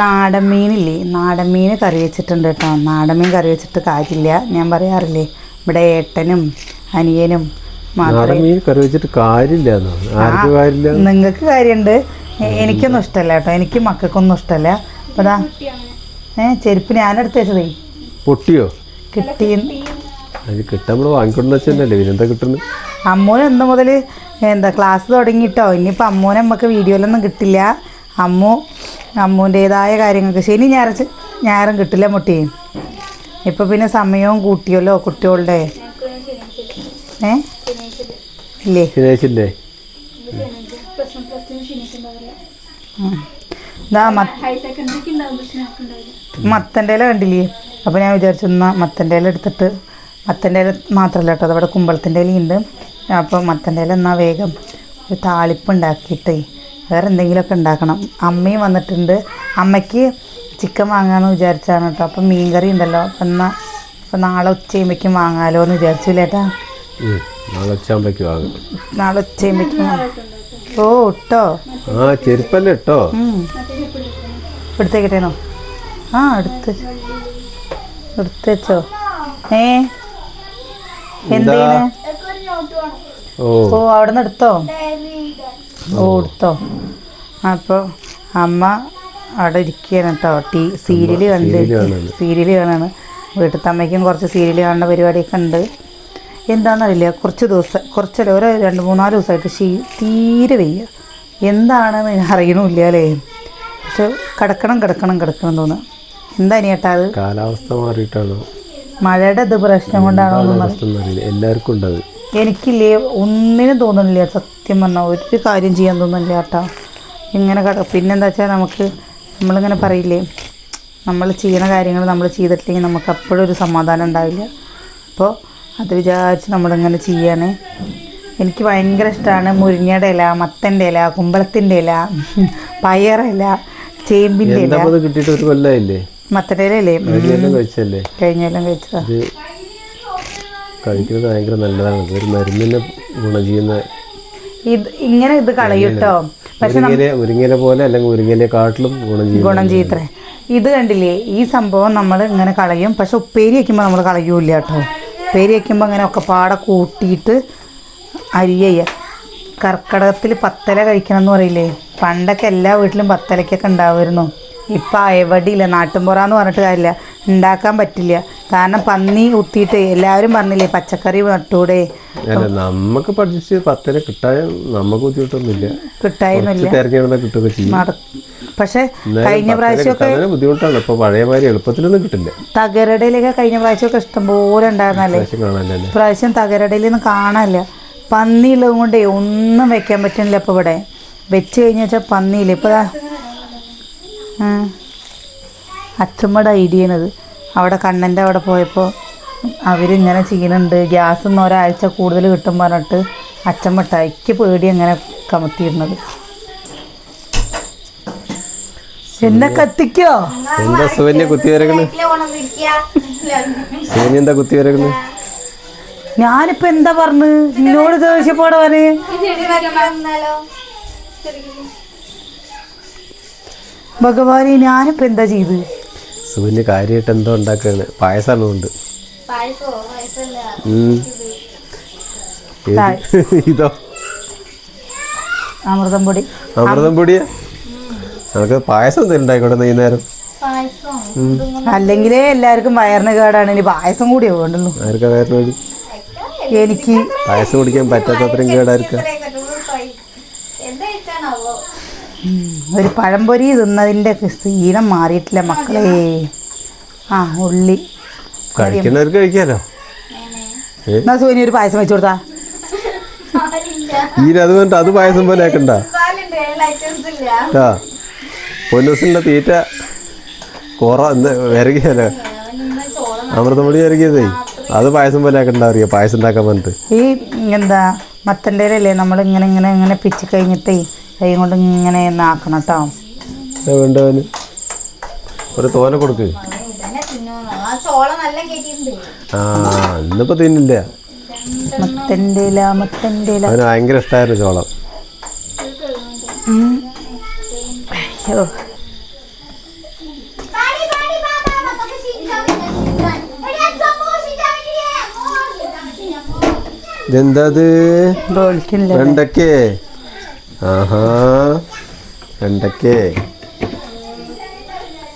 നാടൻ മീനില്ലേ നാടൻ മീൻ കറി വെച്ചിട്ടുണ്ട് കേട്ടോ. നാടൻ മീൻ കറി വെച്ചിട്ട് കാര്യമില്ല. ഞാൻ പറയാറില്ലേ ഇവിടെ ഏട്ടനും അനിയനും നാടൻ മാത്രമേ മീൻ കറി വെച്ചിട്ട് കാര്യമില്ല നിങ്ങൾക്ക് കാര്യമുണ്ട്. എനിക്കൊന്നും ഇഷ്ടമല്ല കേട്ടോ. എനിക്ക് മക്കൾക്കൊന്നും ഇഷ്ടമല്ല. അതാ ഏ ചെരുപ്പ് ഞാനെടുത്ത് വെച്ചതേ. പൊട്ടിയോ? കിട്ടി അമ്മൂനെന്ത് മുതൽ അമ്മൂന് എന്ന് മുതൽ എന്താ ക്ലാസ് തുടങ്ങിയിട്ടോ. ഇനിയിപ്പോൾ അമ്മൂനെ നമുക്ക് വീഡിയോയിലൊന്നും കിട്ടില്ല. അമ്മു അമ്മൂന്റേതായ കാര്യങ്ങൾക്ക്. ശനി ഞായറച്ച് ഞായറും കിട്ടില്ല മുട്ടി. ഇപ്പം പിന്നെ സമയവും കൂട്ടിയല്ലോ കുട്ടികളുടെ. ഏ? ഇല്ലേ? ശനിയാഴ്ചയില്ലേ. ഇതാ മത്തന്റെ ഇല കണ്ടില്ലേ? അപ്പോൾ ഞാൻ വിചാരിച്ചു എന്നാൽ മത്തന്റെ ഇല എടുത്തിട്ട് മത്തന്റെ ഇല മാത്രമല്ല കേട്ടോ അതവിടെ കുമ്പളത്തിന്റെ ഇലയുണ്ട് അപ്പോൾ മത്തന്റെ ഇല എന്നാൽ വേഗം ഒരു താളിപ്പ് ഉണ്ടാക്കിയിട്ട് വേറെ എന്തെങ്കിലുമൊക്കെ ഉണ്ടാക്കണം. അമ്മയും വന്നിട്ടുണ്ട്. അമ്മയ്ക്ക് ചിക്കൻ വാങ്ങാമെന്ന് വിചാരിച്ചാണ് കേട്ടോ. അപ്പം മീൻ കറി ഉണ്ടല്ലോ. അപ്പം എന്നാൽ അപ്പം നാളെ ഉച്ചയുമ്പോഴേക്കും വാങ്ങാലോ എന്ന് വിചാരിച്ചു ചേട്ടാ. നാളെ ഉച്ചാകുമ്പോഴേക്ക് വാങ്ങും. നാളെ ഉച്ചയുമ്പോഴേക്കും ഓ ഇട്ടോ? ആ ചെരുപ്പല്ലേ ഇട്ടോ? എടുത്തേക്കട്ടേനോ ആ എടുത്ത് എടുത്ത് വെച്ചോ. ഏ? എന്തേന് ഓ. ഓ അവിടെ നിന്ന് എടുത്തോ? ഓ എടുത്തോ. അപ്പോൾ അമ്മ അവിടെ ഇരിക്കുകയാണ് കേട്ടോ. ടി സീരിയൽ കണ്ട്. സീരിയൽ. സീരിയൽ കാണാണ്. വീട്ടിലത്തെ അമ്മയ്ക്കും കുറച്ച് സീരിയൽ കാണുന്ന പരിപാടിയൊക്കെ ഉണ്ട്. എന്താണെന്നറിയില്ല. കുറച്ച് ദിവസം കുറച്ചല്ല ഓരോ രണ്ട് മൂന്നാൽ ദിവസമായിട്ട് ഷീ തീരെ വയ്യ. എന്താണെന്ന് അറിയണമില്ല അല്ലേ? പക്ഷെ കിടക്കണം കിടക്കണം കിടക്കണം തോന്നുന്നു. എന്താ ഇനിയേട്ടാ അത്? കാലാവസ്ഥ മാറിയിട്ടാണോ? മഴയുടെ ഇത് പ്രശ്നം കൊണ്ടാണോ എല്ലാവർക്കും ഉണ്ട് അത് എനിക്കില്ലേ ഒന്നിനും തോന്നുന്നില്ല സത്യം പറഞ്ഞാൽ ഒരു കാര്യം ചെയ്യാൻ തോന്നുന്നില്ല കേട്ടോ. ഇങ്ങനെ കട പിന്നെന്താ വെച്ചാൽ നമുക്ക് നമ്മളിങ്ങനെ പറയില്ലേ നമ്മൾ ചെയ്യുന്ന കാര്യങ്ങൾ നമ്മൾ ചെയ്തിട്ടില്ലെങ്കിൽ നമുക്ക് അപ്പോഴും ഒരു സമാധാനം ഉണ്ടാവില്ല. അപ്പോൾ അത് വിചാരിച്ച് നമ്മളിങ്ങനെ ചെയ്യാണ്. എനിക്ക് ഭയങ്കര ഇഷ്ടമാണ് മുരിങ്ങയുടെ ഇല മത്തന്റെ ഇല കുമ്പളത്തിന്റെ ഇല പയറില ചേമ്പിന്റെ ഇല. മത്തന്റെ ഇല അല്ലേ കഴിഞ്ഞെല്ലാം കഴിച്ചതാ. കഴിക്കുന്നത് ഭയങ്കര നല്ലതാണ്. ഒരു മരുന്നിനെ ഗുണം ചെയ്യുന്ന ഇത് ഇങ്ങനെ ഇത് കളയിട്ടോ? പക്ഷെ മുരിങ്ങയില മുരിങ്ങയില പോലെ അല്ലെങ്കിൽ മുരിങ്ങയിലെക്കാട്ടിലും ഗുണം ചെയ്യും ഗുണം ചെയ്യത്രേ. ഇത് കണ്ടില്ലേ ഈ സംഭവം നമ്മൾ ഇങ്ങനെ കളയും. പക്ഷെ ഉപ്പേരി വയ്ക്കുമ്പോൾ നമ്മൾ കളയൂല കേട്ടോ. ഉപ്പേരി വയ്ക്കുമ്പോൾ അങ്ങനെ ഒക്കെ പാടെ കൂട്ടിയിട്ട് അരിയ കർക്കിടകത്തിൽ പത്തല കഴിക്കണം എന്ന് പറയില്ലേ? പണ്ടൊക്കെ എല്ലാ വീട്ടിലും പത്തലയ്ക്കൊക്കെ ഉണ്ടാവുമായിരുന്നു. ഇപ്പം എവിടെയില്ല നാട്ടുമ്പുറാന്ന് പറഞ്ഞിട്ട് കാര്യമില്ല. ഉണ്ടാക്കാൻ പറ്റില്ല. കാരണം പന്നി കുത്തിയിട്ട് എല്ലാവരും പറഞ്ഞില്ലേ പച്ചക്കറി നട്ടൂടെ നമുക്ക് പഠിച്ച് പത്തിന് കിട്ടായ നമുക്ക് ബുദ്ധിമുട്ടൊന്നുമില്ല. നട പക്ഷെ കഴിഞ്ഞ പ്രാവശ്യമൊക്കെ ബുദ്ധിമുട്ടാണ്. ഇപ്പൊ പഴയ മാതിരി എളുപ്പത്തിലൊന്നും കിട്ടില്ല. തകരടയിലൊക്കെ കഴിഞ്ഞ പ്രാവശ്യമൊക്കെ ഇഷ്ടംപോലെ ഉണ്ടായിരുന്നല്ലേ? പ്രാവശ്യം തകരടയിലൊന്നും ഇപ്രാവശ്യം തകരടയിൽ നിന്ന് കാണാനില്ല പന്നിയുള്ളത് കൊണ്ടേ ഒന്നും വെക്കാൻ പറ്റുന്നില്ല ഇപ്പൊ ഇവിടെ. വെച്ച് കഴിഞ്ഞാൽ പന്നിയില്ല? ഇപ്പോൾ അച്ഛമ്മയുടെ ഐഡിയ ആണത് അവിടെ കണ്ണന്റെ അവിടെ പോയപ്പോൾ അവരിങ്ങനെ ചെയ്യുന്നുണ്ട് ഗ്യാസ് ഒന്ന് ഒരാഴ്ച കൂടുതൽ കിട്ടും പറഞ്ഞിട്ട് അച്ഛമ്മ ടൈക്ക് പേടി അങ്ങനെ കമത്തിയിരുന്നത്. എന്നെ കത്തിക്കോ? എന്താ സുവന്യ എന്താ കുത്തി വരകൾ ഞാനിപ്പോ എന്താ പറഞ്ഞു? എന്നോട് ദേഷ്യപ്പെടാന്? ഭഗവാനെ ഞാനിപ്പോ എന്താ ചെയ്ത്? സുവന്യ കാര്യമായിട്ട് എന്തോ ഉണ്ടാക്കാണ് പായസമാണ് കൊണ്ട്. ഇതോ അമൃതം പൊടി അമൃതം പൊടിയാ നമുക്ക് പായസം എന്തെങ്കിലും ഉണ്ടായിക്കോട്ടെ വൈകുന്നേരം അല്ലെങ്കിലേ എല്ലാവർക്കും വയറിന് കേടാണ് ഇനി പായസം കൂടിയേ വേണ്ടല്ലോ ആർക്കാ എനിക്ക് പായസം കുടിക്കാൻ പറ്റാത്തത്രയും കേടായിരിക്കാം ഒരു പഴംപൊരി തിന്നതിന്റെ സീനം മാറിയിട്ടില്ല മക്കളെ. ആ ഉള്ളി. കഴിക്കുന്നവർക്ക് കഴിക്കാലോ? എന്നാ സോനി ഒരു പായസം വെച്ചു കൊടുത്താ. ഈ അത് കൊണ്ട് അത് പായസം പോലെ ആക്കണ്ട. പൊന്നൂസിന്റെ തീറ്റ കുറ വിരകിയല്ലോ അമൃതമൊടി വിരകിയതേ. അത് പായസം പോലെ ആക്കണ്ട അറിയാം? പായസം ഉണ്ടാക്കാൻ പറഞ്ഞിട്ട്. ഈ എന്താ മത്തന്റെ അല്ലേ നമ്മൾ ഇങ്ങനെ ഇങ്ങനെ ഇങ്ങനെ പിച്ച് കഴിഞ്ഞിട്ടേ കൈ കൊണ്ട് ഇങ്ങനെ ആക്കണം കേട്ടോ വേണ്ടവന് ഒരു തോന കൊടുക്ക്. ആ ഇന്നിപ്പോ തിന്നില്ല. ഭയങ്കര ഇഷ്ടമായിരുന്നു ചോളം. അയ്യോ. ഇതെന്താ വെണ്ടക്കേ ആഹാ.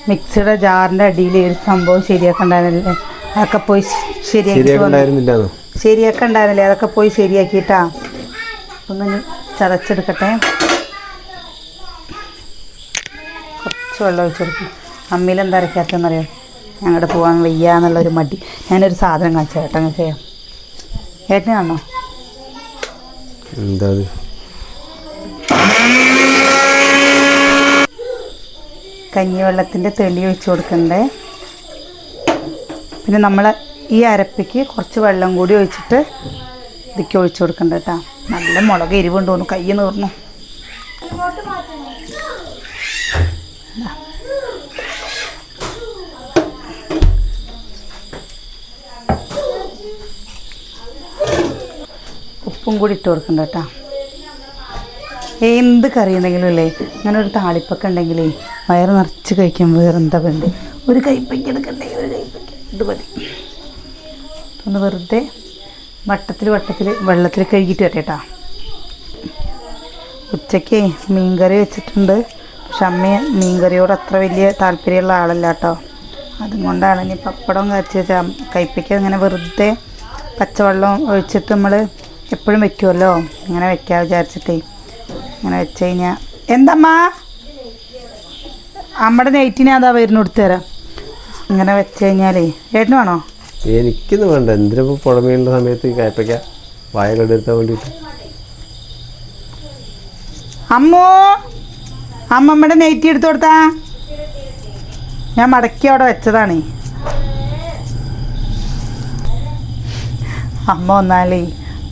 മിക്സിയുടെ ജാറിന്റെ അടിയിൽ ഒരു സംഭവം ശരിയാക്കണ്ടായിരുന്നില്ലേ അതൊക്കെ പോയി ശരിയാക്കി ശരിയാക്കണ്ടായിരുന്നില്ലേ അതൊക്കെ പോയി ശരിയാക്കിയിട്ടാ. ഒന്ന് ചതച്ചെടുക്കട്ടെ. കുറച്ച് വെള്ളം ഒഴിച്ചെടുക്കും അമ്മയിൽ എന്താ എന്താ അരയ്ക്കാത്തെന്നറിയോ ഞങ്ങളുടെ പോകാൻ വയ്യ എന്നുള്ളൊരു മടി. ഞാനൊരു സാധനം കാണിച്ചു ചേട്ടൻ ഏട്ടനാണോ എന്താ കഞ്ഞിവെള്ളത്തിന്റെ തെളി ഒഴിച്ച് കൊടുക്കണ്ടേ. പിന്നെ നമ്മൾ ഈ അരപ്പിക്ക് കുറച്ച് വെള്ളം കൂടി ഒഴിച്ചിട്ട് ഇതിക്ക് ഒഴിച്ചു കൊടുക്കണ്ട കേട്ടോ നല്ല മുളക് എരിവുണ്ട് തോന്നുന്നു. കൈ നീർന്നു ഉപ്പും കൂടി ഇട്ട് കൊടുക്കണ്ട കേട്ടോ എന്ത് കറി ഉണ്ടെങ്കിലും അല്ലേ? ഇങ്ങനൊരു ഒരു താളിപ്പൊക്കെ ഉണ്ടെങ്കിലേ വയറ് നിറച്ച് കഴിക്കാൻ വേറെ എന്താ വേണ്ടേ? ഒരു കൈപ്പയ്ക്ക് എടുക്കണ്ടേ? ഒരു കൈപ്പയ്ക്ക്. ഇത് മതി. ഒന്ന് വെറുതെ വട്ടത്തിൽ വട്ടത്തിൽ വെള്ളത്തിൽ കഴുകിയിട്ട് വരട്ടാ ഉച്ചയ്ക്ക് മീൻകറി വെച്ചിട്ടുണ്ട്. പക്ഷെ അമ്മ മീൻകറിയോട് അത്ര വലിയ താല്പര്യമുള്ള ആളല്ല കേട്ടോ അതുകൊണ്ടാണ് ഇനി പപ്പടം കാച്ചി വെച്ചാൽ അങ്ങനെ വെറുതെ പച്ചവെള്ളം ഒഴിച്ചിട്ട് നമ്മൾ എപ്പോഴും വെക്കുമല്ലോ ഇങ്ങനെ വെക്കാൻ വിചാരിച്ചിട്ടേ. ഇങ്ങനെ വെച്ച് കഴിഞ്ഞാൽ എന്തമ്മാ അമ്മയുടെ നെയ്റ്റിനെ അതാ വരുന്ന കൊടുത്തുതരാം ഇങ്ങനെ വെച്ച് കഴിഞ്ഞാലേ ഏട്ടന് വേണോ? എനിക്കൊന്നും വേണ്ട. എന്തിനിപ്പോൾ പുഴമീനുള്ള സമയത്ത് കയപ്പയ്ക്ക കയ്പയ്ക്ക വേണ്ടിട്ട്? വേണ്ടിയിട്ട് അമ്മോ അമ്മമ്മയുടെ നെയ്റ്റി എടുത്തു കൊടുത്താ? ഞാൻ മടക്കി അവിടെ വെച്ചതാണ്. അമ്മ വന്നാലേ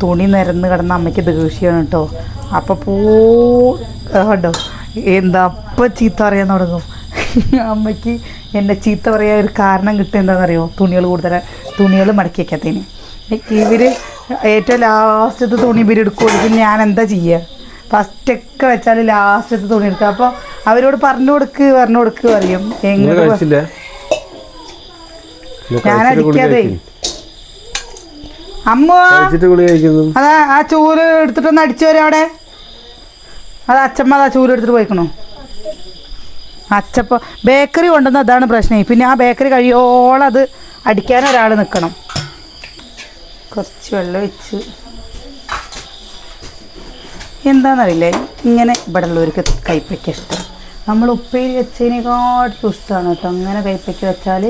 തുണി നിരന്ന് കിടന്ന അമ്മയ്ക്ക് ദേഷ്യമാണ് കേട്ടോ. അപ്പോൾ പൂ എന്താ അപ്പം ചീത്ത പറയാൻ തുടങ്ങും. അമ്മയ്ക്ക് എന്നെ ചീത്ത പറയാൻ ഒരു കാരണം അറിയോ തുണികൾ കൂടുതൽ തുണികൾ മടക്കി വയ്ക്കാത്തതിന് ഇവർ ഏറ്റവും ലാസ്റ്റത്തെ തുണി ഇവർ പിന്നെ ഞാൻ എന്താ ചെയ്യുക ഫസ്റ്റൊക്കെ വെച്ചാൽ ലാസ്റ്റത്തെ തുണി എടുക്കുക അപ്പോൾ അവരോട് പറഞ്ഞു കൊടുക്ക് പറഞ്ഞു കൊടുക്ക് പറയും. എങ്ങനെ ഞാൻ അടിക്കാതെ. അമ്മ! അതാ ആ ചൂൽ എടുത്തിട്ടൊന്ന് അടിച്ചു വരാം അവിടെ. അത് അച്ഛമ്മ അതാ ചൂൽ എടുത്തിട്ട് പോയിക്കണോ. അച്ചപ്പ ബേക്കറി കൊണ്ടുവന്ന അതാണ് പ്രശ്നം. പിന്നെ ആ ബേക്കറി കഴിയോളം അത് അടിക്കാൻ ഒരാൾ നിൽക്കണം കുറച്ച് വെള്ളം വെച്ച് എന്താണെന്നറിയില്ല ഇങ്ങനെ ഇവിടെ ഉള്ളവർക്ക് കൈപ്പയ്ക്ക ഇഷ്ടം. നമ്മൾ ഉപ്പേരി വെച്ചതിനെക്കാട്ടും ഇഷ്ടമാണ് കേട്ടോ. അങ്ങനെ കൈപ്പയ്ക്ക വെച്ചാൽ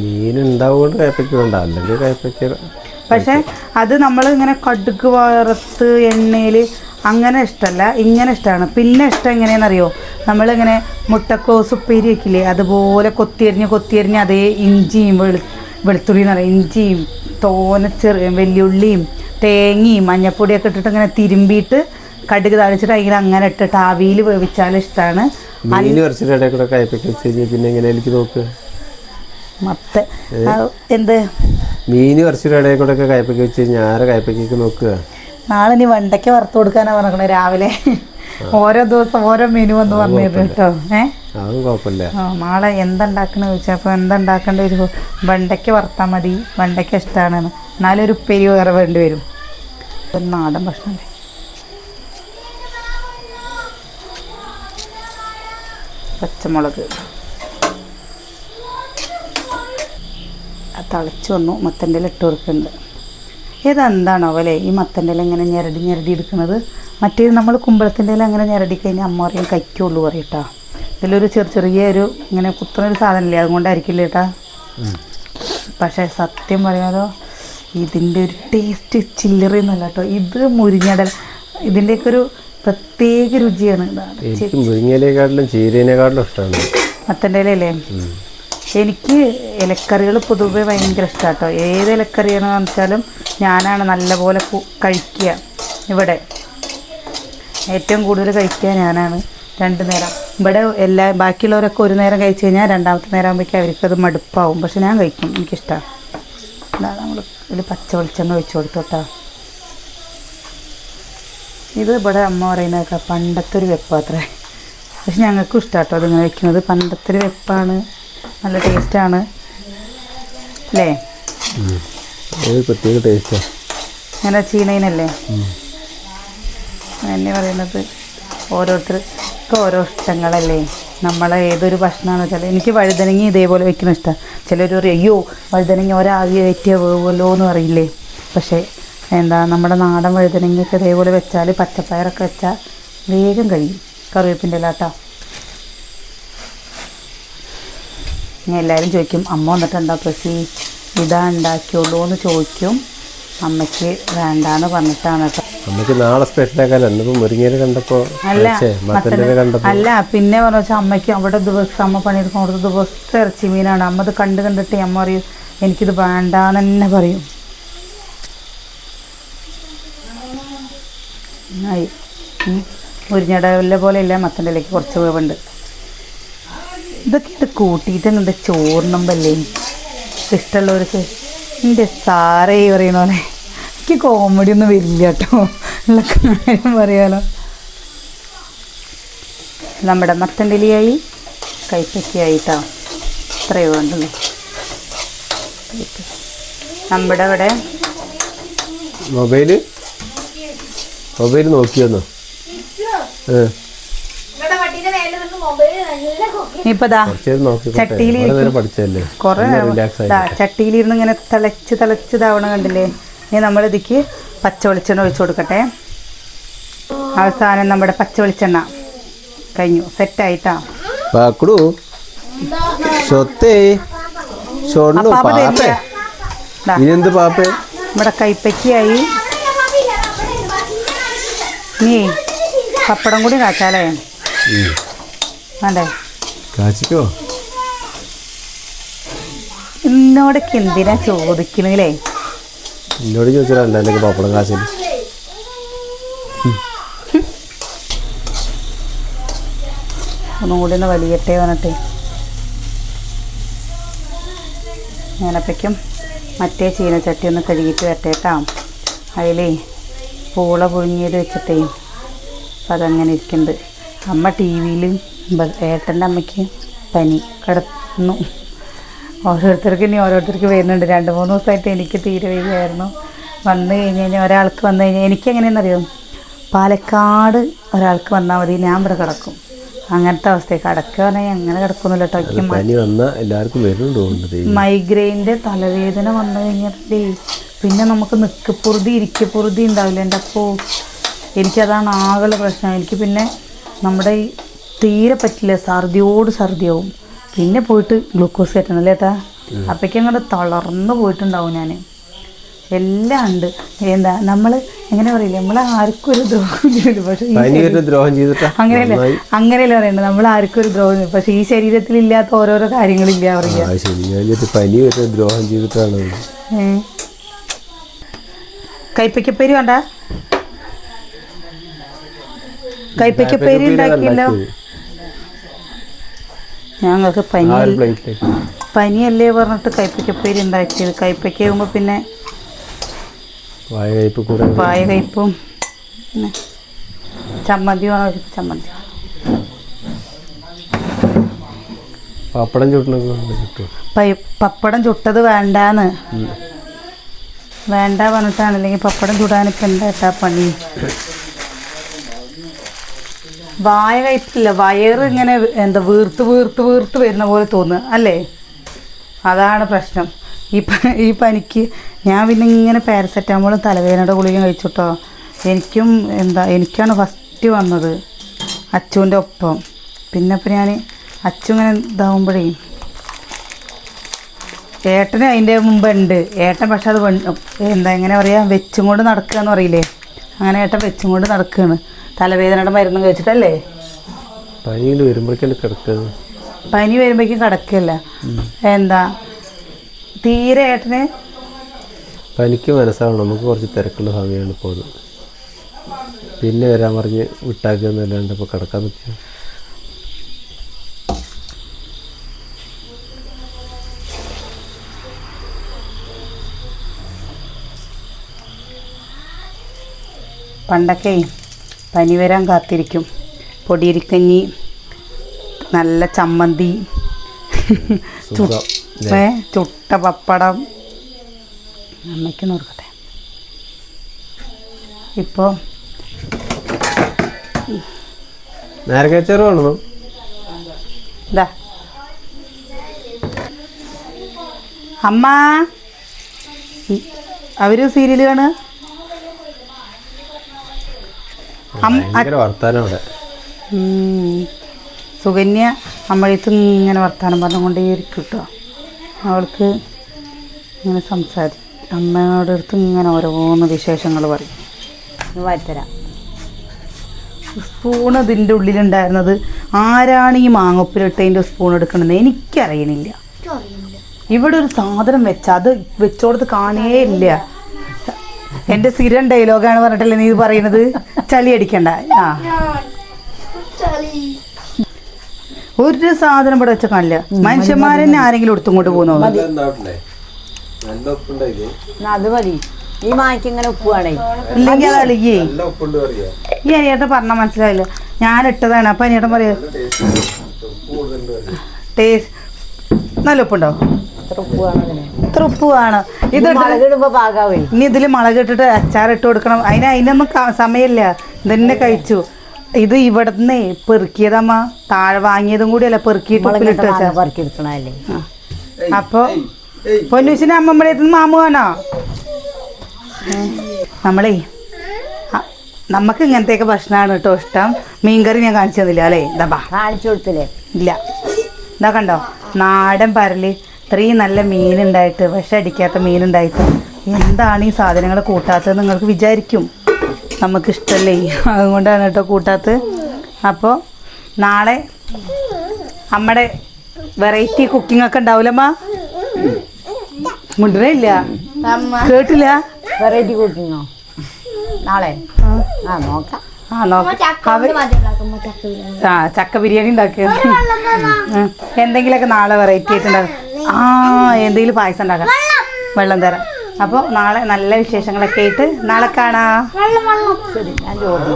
മീൻ ഉണ്ടാവുകൊണ്ട് കയ്പയ്ക്ക് വേണ്ട. അല്ലെങ്കിൽ കയ്പയ്ക്ക് പക്ഷെ അത് നമ്മൾ ഇങ്ങനെ കടുക് വറുത്ത് എണ്ണയിൽ അങ്ങനെ ഇഷ്ടമല്ല ഇങ്ങനെ ഇഷ്ടമാണ്. പിന്നെ ഇഷ്ടം എങ്ങനെയാണെന്നറിയോ? നമ്മളിങ്ങനെ മുട്ടക്കോസ് ഉപ്പേരി വെക്കില്ലേ അതുപോലെ കൊത്തിയരിഞ്ഞ് കൊത്തിയരിഞ്ഞ് അതേ ഇഞ്ചിയും വെളു വെളുത്തുള്ളി എന്ന് പറയും. ഇഞ്ചിയും തോന ചെറു വെല്ലുള്ളിയും തേങ്ങയും മഞ്ഞപ്പൊടിയൊക്കെ ഇട്ടിട്ട് ഇങ്ങനെ തിരുമ്പിയിട്ട് കടുക് തളിച്ചിട്ട് അതിൽ അങ്ങനെ ഇട്ടിട്ട് ആവിയിൽ വേവിച്ചാൽ ഇഷ്ടമാണ് പിന്നെ എങ്ങനെ എനിക്ക് മത്ത എന്ത്? മീൻ കുറച്ചിട്ട് ഇടയിൽ കൂടെ ഒക്കെ കയ്പയ്ക്ക് വെച്ച് കഴിഞ്ഞാൽ ആരെ കയ്പയ്ക്ക് നോക്കുക? നാളെ ഇനി വണ്ടക്ക വറുത്ത് കൊടുക്കാനാ പറഞ്ഞത് രാവിലെ. ഓരോ ദിവസം ഓരോ മെനു എന്ന് പറഞ്ഞിരുന്നു കേട്ടോ. ഏഹ് നാളെ എന്തുണ്ടാക്കണ ചോദിച്ചാ അപ്പൊ എന്തുണ്ടാക്കേണ്ട ഒരു വെണ്ടയ്ക്ക വറുത്താൽ മതി വെണ്ടയ്ക്ക ഇഷ്ടമാണ് എന്നാലും ഒരു ഉപ്പേരി വേറെ വേണ്ടി വരും. ഒരു നാടൻ ഭക്ഷണമല്ലേ പച്ചമുളക്. തിളച്ച് വന്നു മത്തന്റെ ഇട്ട് കൊടുക്കുന്നുണ്ട്. ഇതെന്താണോ അല്ലേ ഈ മത്തന്റെ ഇല ഇങ്ങനെ ഞെരടി ഞെരടി എടുക്കുന്നത്? മറ്റേത് നമ്മൾ കുമ്പളത്തിന്റെ ഇല അങ്ങനെ ഞെരടി കഴിഞ്ഞാൽ അമ്മ പറയും കഴിക്കുള്ളൂ പറയട്ടാ ഇതിലൊരു ചെറിയ ചെറിയ ഒരു ഇങ്ങനെ കുത്തുന്നൊരു സാധനമില്ലേ അതുകൊണ്ടായിരിക്കില്ല കേട്ടാ പക്ഷേ സത്യം പറയാലോ ഇതിന്റെ ഒരു ടേസ്റ്റ് ചില്ലറിന്നല്ല കേട്ടോ ഇത് മുരിങ്ങടൽ ഇതിന്റെയൊക്കെ ഒരു പ്രത്യേക രുചിയാണ്. മുരിങ്ങയിലേക്കാട്ടിലും ചീരേനെക്കാട്ടിലും ഇഷ്ടമാണ് മത്തന്റെ ഇലയല്ലേ എനിക്ക് ഇലക്കറികൾ പൊതുവെ ഭയങ്കര ഇഷ്ടമാണ് കേട്ടോ ഏത് ഇലക്കറിയാണെന്ന് വെച്ചാലും ഞാനാണ് നല്ലപോലെ കഴിക്കുക ഇവിടെ. ഏറ്റവും കൂടുതൽ കഴിക്കുക ഞാനാണ്. രണ്ട് നേരം. ഇവിടെ എല്ലാ ബാക്കിയുള്ളവരൊക്കെ ഒരു നേരം കഴിച്ചു കഴിഞ്ഞാൽ രണ്ടാമത്തെ നേരം ആകുമ്പോഴേക്കും അവർക്കത് മടുപ്പാവും. പക്ഷെ ഞാൻ കഴിക്കും. എനിക്കിഷ്ടമാണ് അതാണ് നമ്മൾ ഇതിൽ പച്ച വെളിച്ചെണ്ണ ഒഴിച്ചു കൊടുത്തോട്ടോ. ഇത് ഇവിടെ അമ്മ പറയുന്നതൊക്കെ പണ്ടത്തെ ഒരു വെപ്പാത്രേ പക്ഷെ ഞങ്ങൾക്കും ഇഷ്ടമാട്ടോ അതിങ്ങനെ വയ്ക്കുന്നത് പണ്ടത്തെ ഒരു വെപ്പാണ്. നല്ല ടേസ്റ്റാണ്. അല്ലേ പ്രത്യേക ടേസ്റ്റാണ് ഇങ്ങനെ ചീനേനല്ലേ? എന്നെ പറയുന്നത് ഓരോരുത്തർക്ക് ഓരോ ഇഷ്ടങ്ങളല്ലേ? നമ്മളെ ഏതൊരു ഭക്ഷണമാണെന്ന് വെച്ചാൽ എനിക്ക് വഴുതനങ്ങി ഇതേപോലെ വെക്കുന്ന ഇഷ്ടമാണ് ചിലർ പറയും അയ്യോ വഴുതനങ്ങി ഒരാവി കയറ്റിയ വേവുമല്ലോ എന്ന് പറയില്ലേ? പക്ഷേ എന്താ നമ്മുടെ നാടൻ വഴുതനങ്ങിയൊക്കെ ഇതേപോലെ വെച്ചാൽ പച്ചപ്പയറൊക്കെ വെച്ചാൽ വേഗം കഴിയും. കറിവേപ്പിന്റെ ഇലാട്ടോ ഞാൻ എല്ലാവരും ചോദിക്കും അമ്മ വന്നിട്ട് എന്താ പ്രസി ഇതാ ഉണ്ടാക്കിയുള്ളൂ എന്ന് ചോദിക്കും. അമ്മയ്ക്ക് വേണ്ടാന്ന് പറഞ്ഞിട്ടാണ് കേട്ടോ. നമുക്ക് നാളെ സ്പെഷ്യൽ ആക്കാൻ എന്നിപ്പോ മുരിങ്ങയില കണ്ടപ്പോ അല്ല പിന്നെ പറഞ്ഞു വെച്ചാൽ അമ്മയ്ക്ക് അവിടെ ദിവസം അമ്മ പണിയെടുക്കും അവിടുത്തെ ദിവസം ഇറച്ചി മീനാണ്. അമ്മ അത് കണ്ട് കണ്ടിട്ട് അമ്മ പറയും എനിക്കിത് വേണ്ടാന്ന് തന്നെ പറയും. ആയി. മുരിഞ്ഞടവിലെ പോലെ ഇല്ല മത്തന്റെ ഇലയ്ക്ക് കുറച്ച് വേവുണ്ട്. ഇതൊക്കെ ഇത് കൂട്ടിയിട്ട് ഇങ്ങോട്ട് ചോറിനുമ്പല്ലേ ഇഷ്ടമുള്ളവർക്ക് എന്റെ സാറേ പറയുന്ന പോലെ എനിക്ക് കോമഡി ഒന്നും വരില്ല കേട്ടോ ഉള്ള കാര്യം പറയാലോ. നമ്മുടെ മത്തൻ ഡെലിയായി കൈപ്പറ്റിയായിട്ടോ ഇത്രയോ ഉണ്ടല്ലോ നമ്മുടെ ഇവിടെ മൊബൈൽ? മൊബൈൽ നോക്കിയെന്നോ ഏ. കുറേ ചട്ടിയിലിരുന്ന് ഇങ്ങനെ തിളച്ച് തിളച്ച് ഇതാവണ കണ്ടില്ലേ? ഇനി നമ്മൾ ഇതിക്ക് പച്ച വെളിച്ചെണ്ണ ഒഴിച്ചു കൊടുക്കട്ടെ. അവസാനം നമ്മുടെ പച്ച വെളിച്ചെണ്ണ കഴിഞ്ഞു സെറ്റായിട്ടാ ഇവിടെ കൈപ്പറ്റിയായി നീ പപ്പടം കൂടി കാച്ചാലേ. വേണ്ടേ കാച്ചിക്കോ? എന്നോടൊക്കെ എന്തിനാ ചോദിക്കണേ എന്നോട് ചോദിച്ചാൽ എന്റെ പപ്പടം കാച്ചിൽ? ഒന്നും കൂടി ഒന്ന് വലിയട്ടെ വന്നിട്ട് ഞാനപ്പോഴേക്കും മറ്റേ ചീനച്ചട്ടി ഒന്ന് കഴുകിയിട്ട് വരട്ടേട്ടാ. അതിലേ പൂള പുഴുങ്ങിയത് വെച്ചിട്ടേ. അപ്പം അതങ്ങനെ ഇരിക്കുന്നുണ്ട് അമ്മ ടി വിയിൽ ഏട്ടന്റെ അമ്മയ്ക്ക് പനി കിടന്നു. ഓരോരുത്തർക്ക് ഇനി ഓരോരുത്തർക്ക് വരുന്നുണ്ട്. രണ്ട് മൂന്ന് ദിവസമായിട്ട് എനിക്ക് തീരെ വയ്യായിരുന്നു. വന്നു കഴിഞ്ഞ് കഴിഞ്ഞാൽ ഒരാൾക്ക് വന്നു കഴിഞ്ഞാൽ എനിക്കെങ്ങനെയെന്നറിയോ? പാലക്കാട് ഒരാൾക്ക് വന്നാൽ മതി. ഞാൻ ഇവിടെ കിടക്കും. അങ്ങനത്തെ അവസ്ഥയിൽ കിടക്കുക പറഞ്ഞാൽ അങ്ങനെ കിടക്കുന്നില്ല കേട്ടോ. മൈഗ്രെയിന്റെ തലവേദന വന്നു കഴിഞ്ഞിട്ടേ പിന്നെ നമുക്ക് നിൽക്കപ്പുറുതി ഇരിക്കപ്പുറുതി ഉണ്ടാവില്ല. എന്റെ അപ്പോൾ എനിക്കതാണ് ആകെ പ്രശ്നം. എനിക്ക് പിന്നെ നമ്മുടെ ഈ തീരെ പറ്റില്ല സർദിയോട് ഛർദിയാവും. പിന്നെ പോയിട്ട് ഗ്ലൂക്കോസ് കയറ്റണം അല്ലേ ഏട്ടാ? അപ്പോഴേക്കും അങ്ങോട്ട് തളർന്നു പോയിട്ടുണ്ടാവും ഞാൻ എല്ലാം ഉണ്ട്. എന്താ നമ്മൾ എങ്ങനെ പറയില്ലേ? നമ്മൾ ആർക്കും ഒരു ദ്രോഹം ചെയ്തു പക്ഷേ അങ്ങനെയല്ല. അങ്ങനെയല്ല പറയണ്ടത് നമ്മൾ ആർക്കും ഒരു ദ്രോഹം ചെയ്തു പക്ഷേ ഈ ശരീരത്തിൽ ഇല്ലാത്ത ഓരോരോ കാര്യങ്ങളില്ല പറയുക. ആ ശരി ഞാൻ വിചാരിച്ചു പനി ഒരു ദ്രോഹം ചെയ്തിട്ടാണ് ഏ. കൈപ്പയ്ക്കപ്പേരി വേണ്ട കൈപ്പയ്ക്കപ്പേരി ഉണ്ടാക്കിയല്ലോ ഞങ്ങൾക്ക് പനി പനിയല്ലേ പറഞ്ഞിട്ട് കൈപ്പയ്ക്കപ്പേരി ഉണ്ടാക്കിയത്. കൈപ്പയ്ക്ക ആകുമ്പോൾ പിന്നെ പായ കയ്പും പിന്നെ ചമ്മന്തി വേണം. ചമ്മന്തി. പപ്പടം പൈ പപ്പടം ചുട്ടത് വേണ്ടാന്ന്. വേണ്ട പറഞ്ഞിട്ടാണ്. അല്ലെങ്കിൽ പപ്പടം ചുടാനിപ്പോൾ എന്താ പണി? വായ കഴിച്ചില്ല വയറ് ഇങ്ങനെ എന്താ വീർത്ത് വീർത്ത് വീർത്ത് വരുന്ന പോലെ തോന്നുക അല്ലേ? അതാണ് പ്രശ്നം. ഈ ഈ പനിക്ക് ഞാൻ പിന്നെ ഇങ്ങനെ പാരസെറ്റാമോളും തലവേദനയുടെ ഗുളികയും കഴിച്ചുട്ടോ. എനിക്കും എന്താ എനിക്കാണ് ഫസ്റ്റ് വന്നത് അച്ചുവിന്റെ ഒപ്പം. പിന്നെ ഇപ്പം ഞാൻ അച്ചു ഇങ്ങനെ ഇതാവുമ്പോഴേ ഏട്ടന് അതിന്റെ മുമ്പ് ഉണ്ട് ഏട്ടൻ പക്ഷെ അത് എന്താ എങ്ങനെ പറയുക വെച്ചും കൊണ്ട് നടക്കുക എന്ന് പറയില്ലേ അങ്ങനെ ഏട്ടൻ വെച്ചും കൊണ്ട് നടക്കുകയാണ്. തലവേദനയുടെ മരുന്നും കഴിച്ചിട്ടല്ലേ? പനി വരുമ്പോഴേക്കും കിടക്കുന്നത് പനി വരുമ്പോഴേക്കും കിടക്കില്ല. എന്താ? തീരെ ഏട്ടന്? പനിക്ക് മനസ്സാവണം. നമുക്ക് കുറച്ച് തിരക്കുള്ള സമയമാണ് ഇപ്പോൾ. അത് പിന്നെ വരാൻ പറഞ്ഞ് വിട്ടാക്കുന്നല്ലാണ്ട് ഇപ്പോൾ കിടക്കാൻ പറ്റില്ല പണ്ടൊക്കെ പനി വരാൻ കാത്തിരിക്കും. പൊടിയരിക്കഞ്ഞി നല്ല ചമ്മന്തി ഏ ചുട്ട പപ്പടം. അമ്മയ്ക്ക് നോക്കട്ടെ ഇപ്പോൾ നേരക്കച്ചേറ് വേണോ? ഇതാ അമ്മ അവർ സീരിയൽ കാണുക അം- ഭയങ്കര വർത്താനം അവിടെ ഉം. സുകന്യ അമ്മഴത്ത് ഇങ്ങനെ വർത്താനം പറഞ്ഞുകൊണ്ടേയിരിക്കും കേട്ടോ അവൾക്ക് ഇങ്ങനെ സംസാരിക്കും അമ്മയോട് അടുത്ത് ഇങ്ങനെ ഓരോന്ന് വിശേഷങ്ങൾ പറയും. വായിത്തരാം. സ്പൂൺ ഇതിന്റെ ഉള്ളിലുണ്ടായിരുന്നത് ആരാണ് ഈ മാങ്ങൊപ്പിലിട്ടതിന്റെ സ്പൂൺ എടുക്കണമെന്ന് എനിക്കറിയണില്ല. ഇവിടെ ഒരു സാധനം വെച്ചാൽ അത് വെച്ചോടത്ത് കാണേ സ്ഥിരൻ സ്ഥിരം ഡയലോഗാണ് പറഞ്ഞിട്ടല്ലേ നീ ഇത് പറയണത് ചളി അടിക്കണ്ട. ആ. ഒരു സാധനം ഇവിടെ വെച്ച കാണില്ല. മനുഷ്യന്മാരെന്നെ ആരെങ്കിലും എടുത്തും കൊണ്ട് പോകുന്നോ അത്? മതി. ഈ മായ്ക്ക് ഇങ്ങനെ ഉപ്പ് ഇല്ലെങ്കിൽ അത് അളിയേ. നല്ല ഉപ്പുണ്ട് പറയാ? ഈ അനിയേട്ടൻ പറഞ്ഞ മനസ്സിലായില്ല. ഞാൻ ഇട്ടതാണ്. അപ്പൊ അനിയേട്ടൻ പറയാ ഉപ്പ് കൂടുതലുണ്ട് പറയാ? ടേസ്റ്റ് നല്ല ഉപ്പുണ്ടോ? അത്ര ഉപ്പ് വേണം അതിന് ഇത്ര ഇത് ഇനി ഇതിൽ മുളക് ഇട്ടിട്ട് അച്ചാർ ഇട്ട് കൊടുക്കണം അതിന് അതിനൊന്നും സമയമില്ല. ഇതന്നെ കഴിച്ചു. ഇത് ഇവിടുന്ന് പെറുക്കിയതമ്മ താഴെ വാങ്ങിയതും കൂടിയല്ല പെറുക്കിയിട്ട് പെറുക്കിട്ട് അപ്പൊ പൊന്നൂസിന്റെ അമ്മമ്മടെ മാമുവാണോ നമ്മളേ നമുക്ക് നമുക്ക് ഇങ്ങനത്തെയൊക്കെ ഭക്ഷണമാണ് കേട്ടോ ഇഷ്ടം. മീൻകറി ഞാൻ കാണിച്ചു തന്നില്ല അല്ലേ? ഇതാ കാണിച്ചു കൊടുത്തില്ലേ? ഇല്ല. ഇതാ കണ്ടോ? നാടൻ പരൽ. ഇത്രയും നല്ല മീനുണ്ടായിട്ട് വിഷമടിക്കാത്ത മീനുണ്ടായിട്ട് എന്താണ് ഈ സാധനങ്ങൾ കൂട്ടാത്തത് നിങ്ങൾക്ക് വിചാരിക്കും. നമുക്കിഷ്ടമല്ലേ അതുകൊണ്ടാണ് കേട്ടോ കൂട്ടാത്തത്. അപ്പോൾ നാളെ നമ്മുടെ വെറൈറ്റി കുക്കിംഗ് ഒക്കെ ഉണ്ടാവില്ലമ്മ മുണ്ടില്ല കേട്ടില്ല? വെറൈറ്റി കുക്കിങ്ങോ നാളെ? ആ. നോക്കാം. ആ നോക്കാം. ആ ചക്ക ബിരിയാണി ഉണ്ടാക്കിയത് എന്തെങ്കിലുമൊക്കെ നാളെ വെറൈറ്റി ആയിട്ട് ഉണ്ടാക്കാം. ആ എന്തെങ്കിലും പായസം ഉണ്ടാക്കാം. വെള്ളം തരാം. അപ്പോൾ നാളെ നല്ല വിശേഷങ്ങളൊക്കെ ആയിട്ട് നാളെ കാണാം. ശരി ഞാൻ ചോറിന്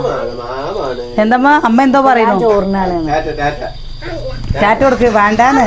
എന്തമ്മ? അമ്മ എന്തോ പറയുന്നു? ചോറിനാണ് ചാറ്റ് കൊടുക്ക് വേണ്ടാന്ന്.